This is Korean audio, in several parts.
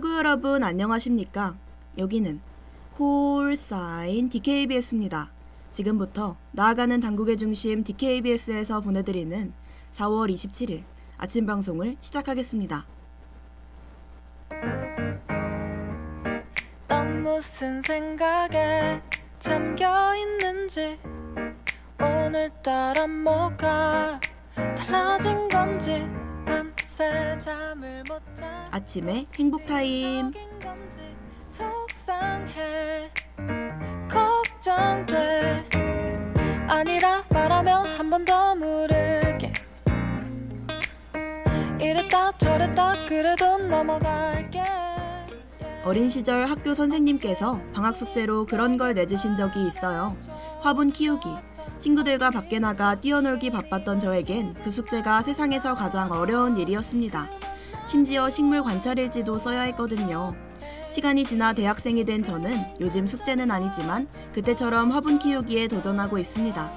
학우 여러분 안녕하십니까? 여기는 콜사인 DKBS입니다. 지금부터 나아가는 당국의 중심 DKBS에서 보내드리는 4월 27일 아침 방송을 시작하겠습니다. 넌 무슨 생각에 잠겨 있는지 오늘따라 뭐가 달라진 건지 아침에 행복 타임. 속상해 걱정돼 아니라 말하면 한 번 더 물을게 이랬다 저랬다 그래도 넘어갈게 어린 시절 학교 선생님께서 방학 숙제로 그런 걸 내주신 적이 있어요. 화분 키우기. 친구들과 밖에 나가 뛰어놀기 바빴던 저에겐 그 숙제가 세상에서 가장 어려운 일이었습니다. 심지어 식물 관찰일지도 써야 했거든요. 시간이 지나 대학생이 된 저는 요즘 숙제는 아니지만 그때처럼 화분 키우기에 도전하고 있습니다.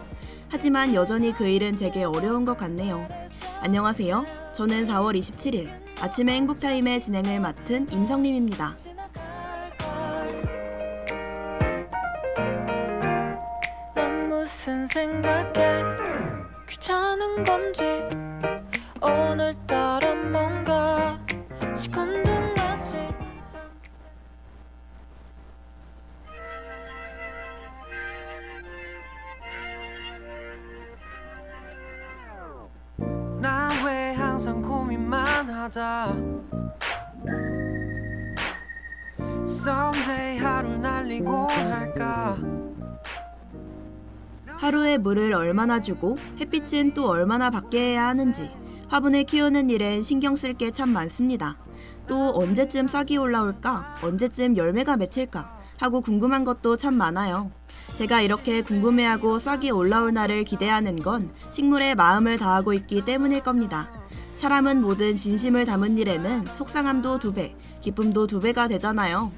하지만 여전히 그 일은 제게 어려운 것 같네요. 안녕하세요. 저는 4월 27일 아침의 행복타임의 진행을 맡은 임성림입니다. 넌 무슨 생각에 귀찮은 건지 오늘따라 뭔가 시큰둥 하지. 난왜 항상 고민만 하다 Someday 하루 날리곤 할까 하루에 물을 얼마나 주고 햇빛은 또 얼마나 받게 해야 하는지 화분을 키우는 일엔 신경 쓸 게 참 많습니다. 또 언제쯤 싹이 올라올까? 언제쯤 열매가 맺힐까? 하고 궁금한 것도 참 많아요. 제가 이렇게 궁금해하고 싹이 올라올 날을 기대하는 건 식물에 마음을 다하고 있기 때문일 겁니다. 사람은 모든 진심을 담은 일에는 속상함도 두 배, 기쁨도 두 배가 되잖아요.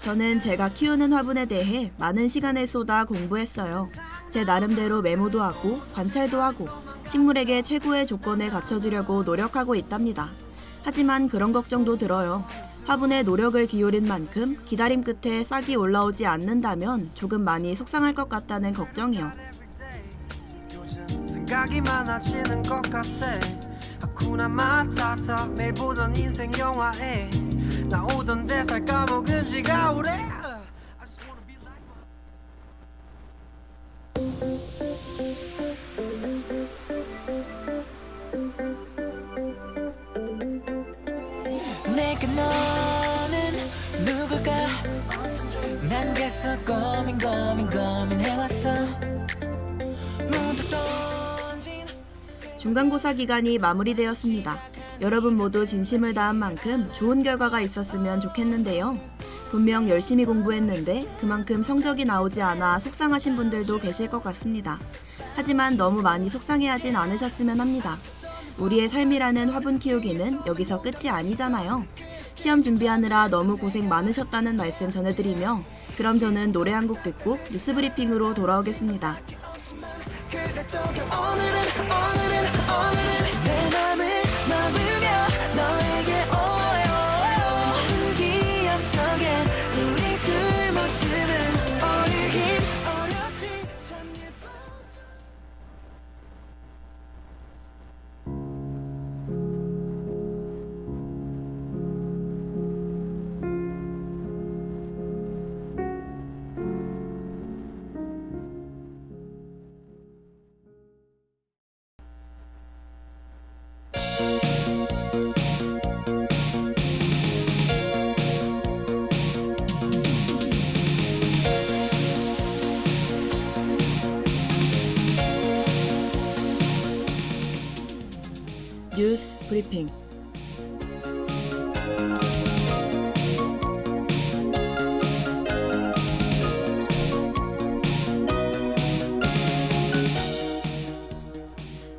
저는 제가 키우는 화분에 대해 많은 시간을 쏟아 공부했어요. 제 나름대로 메모도 하고 관찰도 하고 식물에게 최고의 조건을 갖춰주려고 노력하고 있답니다. 하지만 그런 걱정도 들어요. 화분에 노력을 기울인 만큼 기다림 끝에 싹이 올라오지 않는다면 조금 많이 속상할 것 같다는 걱정이요. 생각이 많아지는 것 같아. 하쿠나 마타타 매일 보던 인생 영화에 나오던 대사 까먹은 지가 오래 중간고사 기간이 마무리되었습니다. 여러분 모두 진심을 다한 만큼 좋은 결과가 있었으면 좋겠는데요. 분명 열심히 공부했는데 그만큼 성적이 나오지 않아 속상하신 분들도 계실 것 같습니다. 하지만 너무 많이 속상해하진 않으셨으면 합니다. 우리의 삶이라는 화분 키우기는 여기서 끝이 아니잖아요. 시험 준비하느라 너무 고생 많으셨다는 말씀 전해드리며 그럼 저는 노래 한 곡 듣고 뉴스 브리핑으로 돌아오겠습니다. 그래도 오늘은 오늘은 오늘은 브리핑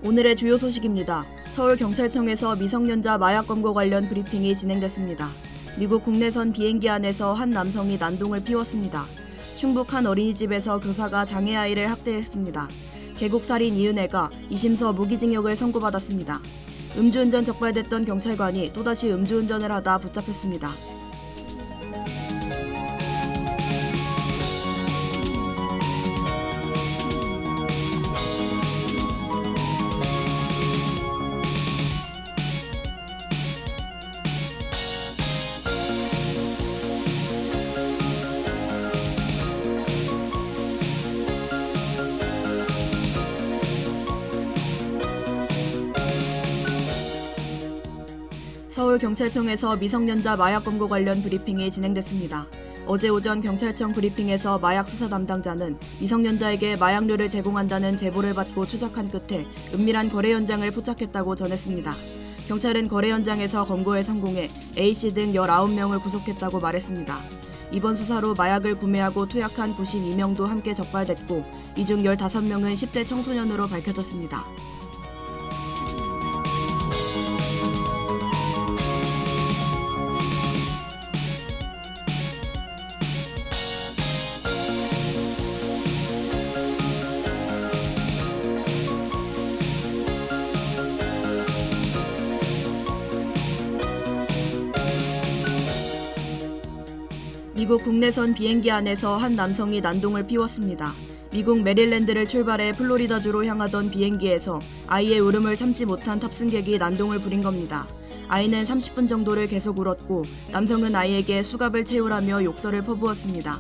오늘의 주요 소식입니다. 서울경찰청에서 미성년자 마약 검거 관련 브리핑이 진행됐습니다. 미국 국내선 비행기 안에서 한 남성이 난동을 피웠습니다. 충북 한 어린이집에서 교사가 장애아이를 학대했습니다. 계곡살인 이은혜가 2심서 무기징역을 선고받았습니다. 음주운전 적발됐던 경찰관이 또다시 음주운전을 하다 붙잡혔습니다. 서울경찰청에서 미성년자 마약 검거 관련 브리핑이 진행됐습니다. 어제 오전 경찰청 브리핑에서 마약 수사 담당자는 미성년자에게 마약류를 제공한다는 제보를 받고 추적한 끝에 은밀한 거래 현장을 포착했다고 전했습니다. 경찰은 거래 현장에서 검거에 성공해 A씨 등 19명을 구속했다고 말했습니다. 이번 수사로 마약을 구매하고 투약한 92명도 함께 적발됐고 이 중 15명은 10대 청소년으로 밝혀졌습니다. 국 국내선 비행기 안에서 한 남성이 난동을 피웠습니다. 미국 메릴랜드를 출발해 플로리다주로 향하던 비행기에서 아이의 울음을 참지 못한 탑승객이 난동을 부린 겁니다. 아이는 30분 정도를 계속 울었고 남성은 아이에게 수갑을 채우라며 욕설을 퍼부었습니다.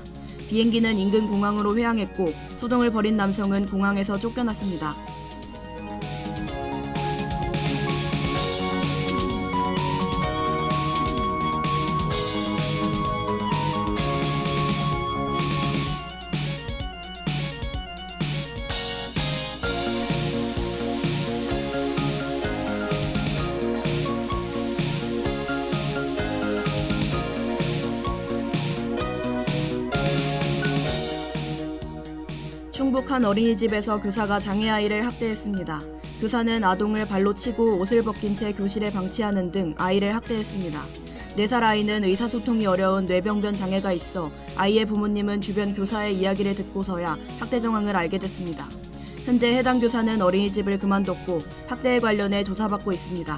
비행기는 인근 공항으로 회항했고 소동을 벌인 남성은 공항에서 쫓겨났습니다. 충북 한 어린이집에서 교사가 장애아이를 학대했습니다. 교사는 아동을 발로 치고 옷을 벗긴 채 교실에 방치하는 등 아이를 학대했습니다. 4살 아이는 의사소통이 어려운 뇌병변 장애가 있어 아이의 부모님은 주변 교사의 이야기를 듣고서야 학대 정황을 알게 됐습니다. 현재 해당 교사는 어린이집을 그만뒀고 학대에 관련해 조사받고 있습니다.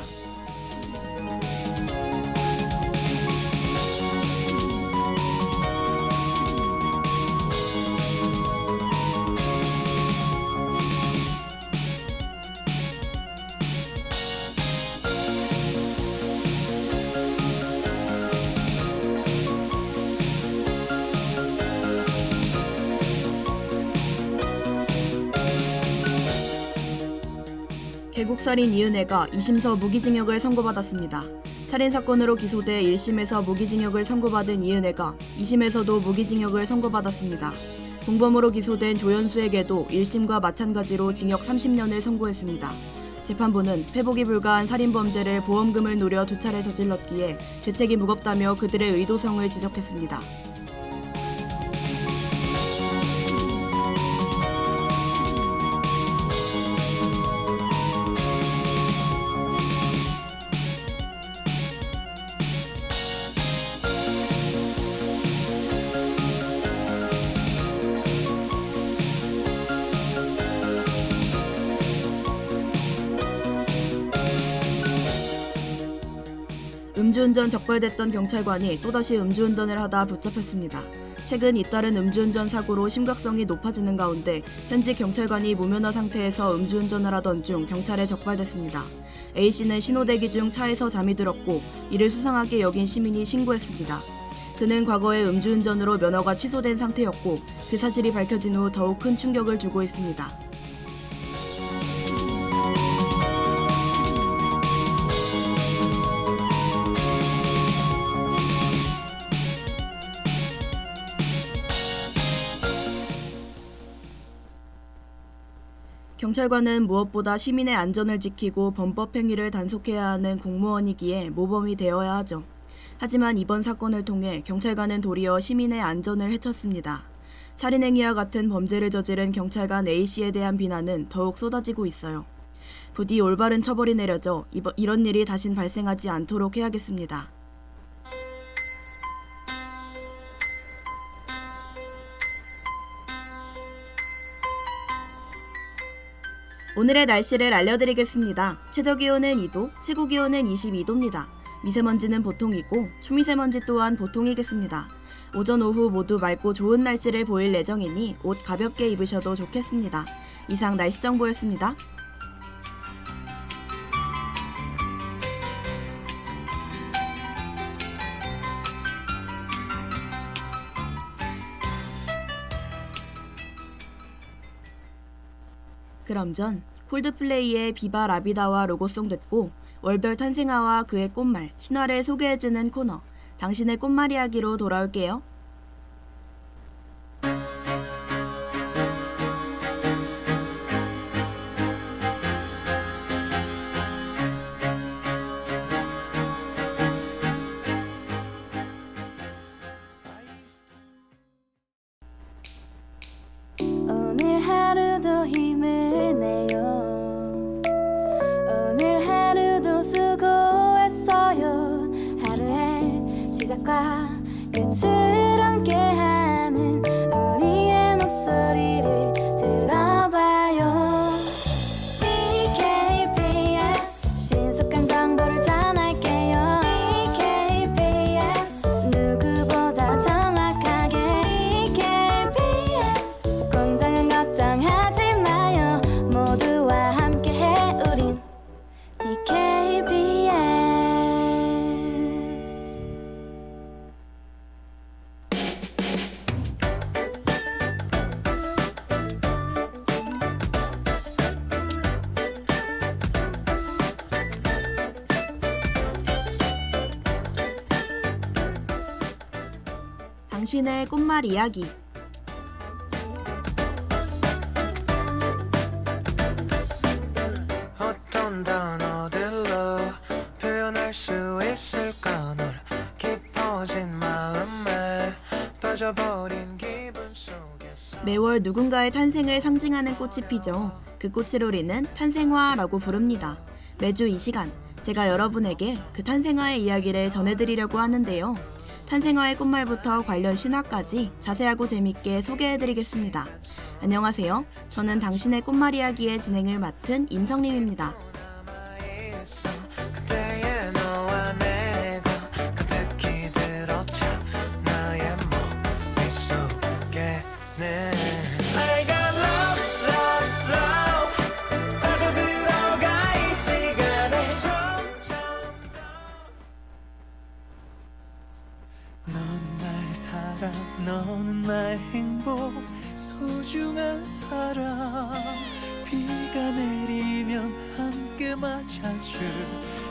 계곡살인 이은혜가 2심서 무기징역을 선고받았습니다. 살인사건으로 기소돼 1심에서 무기징역을 선고받은 이은혜가 2심에서도 무기징역을 선고받았습니다. 공범으로 기소된 조연수에게도 1심과 마찬가지로 징역 30년을 선고했습니다. 재판부는 회복이 불가한 살인범죄를 보험금을 노려 두 차례 저질렀기에 죄책이 무겁다며 그들의 의도성을 지적했습니다. 음주운전 적발됐던 경찰관이 또다시 음주운전을 하다 붙잡혔습니다. 최근 잇따른 음주운전 사고로 심각성이 높아지는 가운데 현지 경찰관이 무면허 상태에서 음주운전을 하던 중 경찰에 적발됐습니다. A씨는 신호대기 중 차에서 잠이 들었고 이를 수상하게 여긴 시민이 신고했습니다. 그는 과거에 음주운전으로 면허가 취소된 상태였고 그 사실이 밝혀진 후 더욱 큰 충격을 주고 있습니다. 경찰관은 무엇보다 시민의 안전을 지키고 범법 행위를 단속해야 하는 공무원이기에 모범이 되어야 하죠. 하지만 이번 사건을 통해 경찰관은 도리어 시민의 안전을 해쳤습니다. 살인행위와 같은 범죄를 저지른 경찰관 A씨에 대한 비난은 더욱 쏟아지고 있어요. 부디 올바른 처벌이 내려져 이런 일이 다신 발생하지 않도록 해야겠습니다. 오늘의 날씨를 알려드리겠습니다. 최저 기온은 2도, 최고 기온은 22도입니다. 미세먼지는 보통이고 초미세먼지 또한 보통이겠습니다. 오전 오후 모두 맑고 좋은 날씨를 보일 예정이니 옷 가볍게 입으셔도 좋겠습니다. 이상 날씨 정보였습니다. 그럼 전 콜드플레이의 비바 라비다와 로고송 듣고 월별 탄생아와 그의 꽃말 신화를 소개해주는 코너 당신의 꽃말 이야기로 돌아올게요. 오늘 끝 당신의 꽃말 이야기 어떤 단어들로 표현할 수 있을까 널 깊어진 마음에 빠져버린 기분 속에서 매월 누군가의 탄생을 상징하는 꽃이 피죠. 그 꽃을 우리는 탄생화라고 부릅니다. 매주 이 시간 제가 여러분에게 그 탄생화의 이야기를 전해드리려고 하는데요. 탄생화의 꽃말부터 관련 신화까지 자세하고 재밌게 소개해드리겠습니다. 안녕하세요. 저는 당신의 꽃말 이야기의 진행을 맡은 임성림입니다. 사랑 너는 나의 행복 소중한 사람 비가 내리면 함께 맞아줄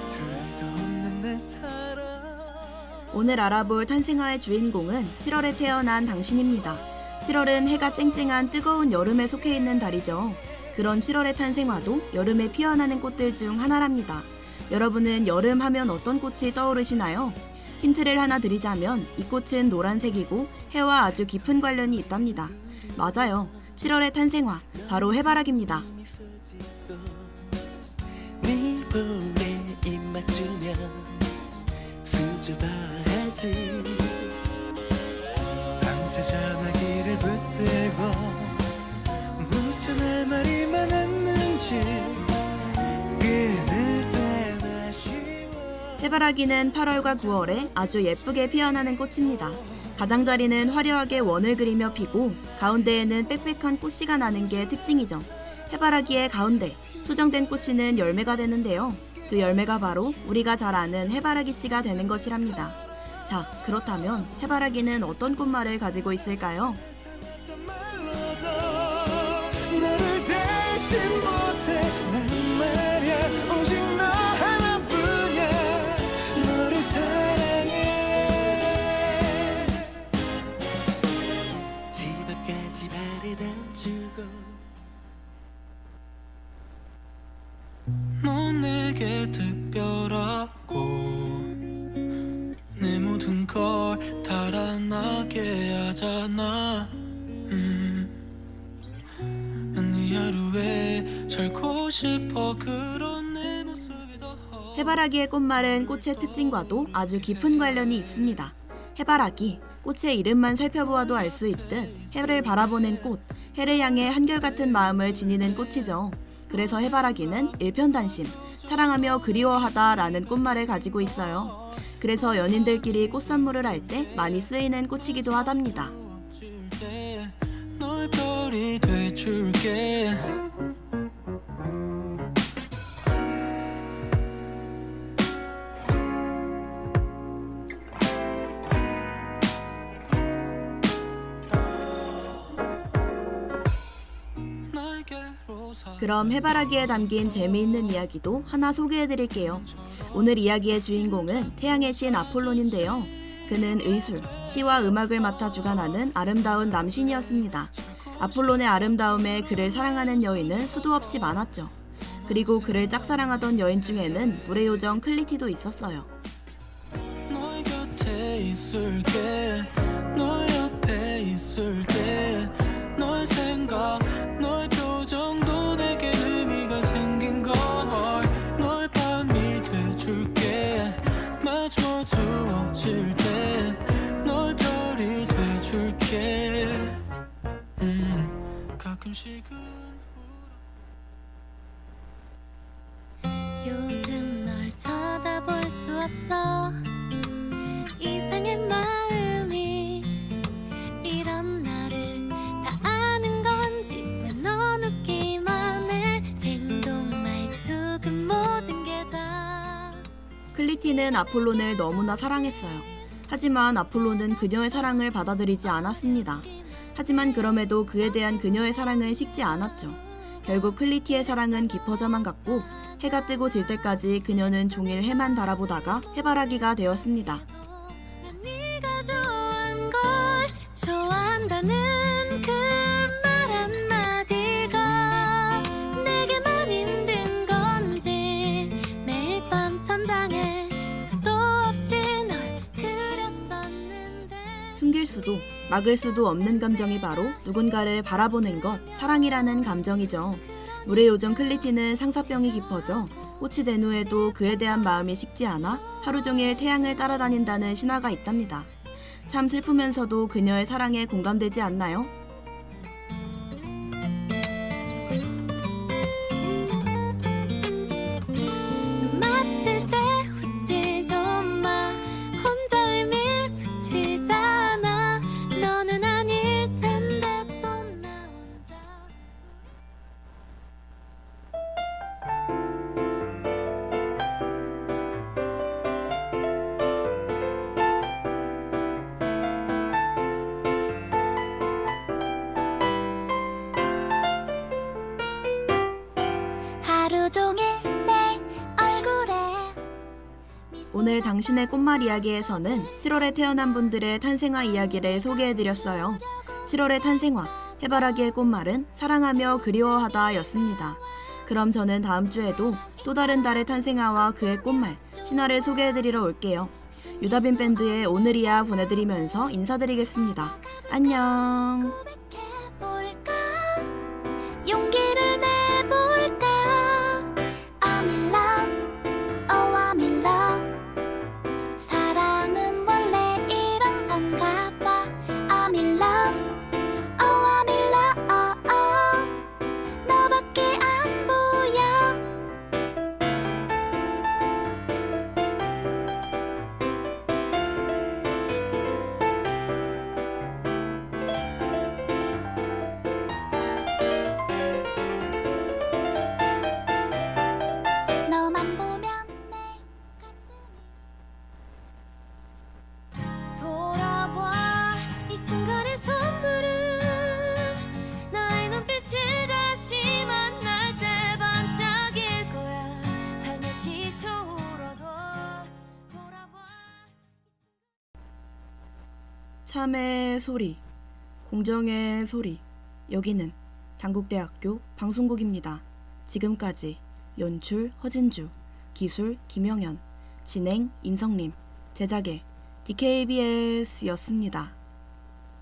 둘도 없는 내 사랑 오늘 알아볼 탄생화의 주인공은 7월에 태어난 당신입니다. 7월은 해가 쨍쨍한 뜨거운 여름에 속해 있는 달이죠. 그런 7월의 탄생화도 여름에 피어나는 꽃들 중 하나랍니다. 여러분은 여름 하면 어떤 꽃이 떠오르시나요? 힌트를 하나 드리자면 이 꽃은 노란색이고 해와 아주 깊은 관련이 있답니다. 맞아요. 7월의 탄생화, 바로 해바라기입니다. 무슨 할 말이 많았는지 해바라기는 8월과 9월에 아주 예쁘게 피어나는 꽃입니다. 가장자리는 화려하게 원을 그리며 피고 가운데에는 빽빽한 꽃씨가 나는 게 특징이죠. 해바라기의 가운데 수정된 꽃씨는 열매가 되는데요. 그 열매가 바로 우리가 잘 아는 해바라기 씨가 되는 것이랍니다. 자, 그렇다면 해바라기는 어떤 꽃말을 가지고 있을까요? 하잖아 음. 난네 하루에 잘고 보고 싶어 그런 내 모습이 더 해바라기의 꽃말은 꽃의 특징과도 아주 깊은 관련이 있습니다. 해바라기, 꽃의 이름만 살펴보아도 알 수 있듯 해를 바라보는 꽃, 해를 향해 한결같은 마음을 지니는 꽃이죠. 그래서 해바라기는 일편단심, 사랑하며 그리워하다라는 꽃말을 가지고 있어요. 그래서 연인들끼리 꽃 선물을 할 때 많이 쓰이는 꽃이기도 하답니다. 그럼 해바라기에 담긴 재미있는 이야기도 하나 소개해 드릴게요. 오늘 이야기의 주인공은 태양의 신 아폴론인데요. 그는 의술, 시와 음악을 맡아 주관하는 아름다운 남신이었습니다. 아폴론의 아름다움에 그를 사랑하는 여인은 수도 없이 많았죠. 그리고 그를 짝사랑하던 여인 중에는 물의 요정 클리티도 있었어요. 있을게 클리티는 아폴론을 너무나 사랑했어요. 하지만 아폴론은 그녀의 사랑을 받아들이지 않았습니다. 하지만 그럼에도 그에 대한 그녀의 사랑은 식지 않았죠. 결국 클리티의 사랑은 깊어져만 갔고 해가 뜨고 질 때까지 그녀는 종일 해만 바라보다가 해바라기가 되었습니다. 숨길 수도 막을 수도 없는 감정이 바로 누군가를 바라보는 것, 사랑이라는 감정이죠. 물의 요정 클리티는 상사병이 깊어져 꽃이 된 후에도 그에 대한 마음이 식지 않아 하루 종일 태양을 따라다닌다는 신화가 있답니다. 참 슬프면서도 그녀의 사랑에 공감되지 않나요? 당신의 꽃말 이야기에서는 7월에 태어난 분들의 탄생화 이야기를 소개해드렸어요. 7월의 탄생화, 해바라기의 꽃말은 사랑하며 그리워하다 였습니다. 그럼 저는 다음 주에도 또 다른 달의 탄생화와 그의 꽃말, 신화를 소개해드리러 올게요. 유다빈 밴드의 오늘이야 보내드리면서 인사드리겠습니다. 안녕. 참의 소리, 공정의 소리. 여기는 당국대학교 방송국입니다. 지금까지 연출 허진주, 기술 김영현, 진행 임성림, 제작의 DKBS였습니다.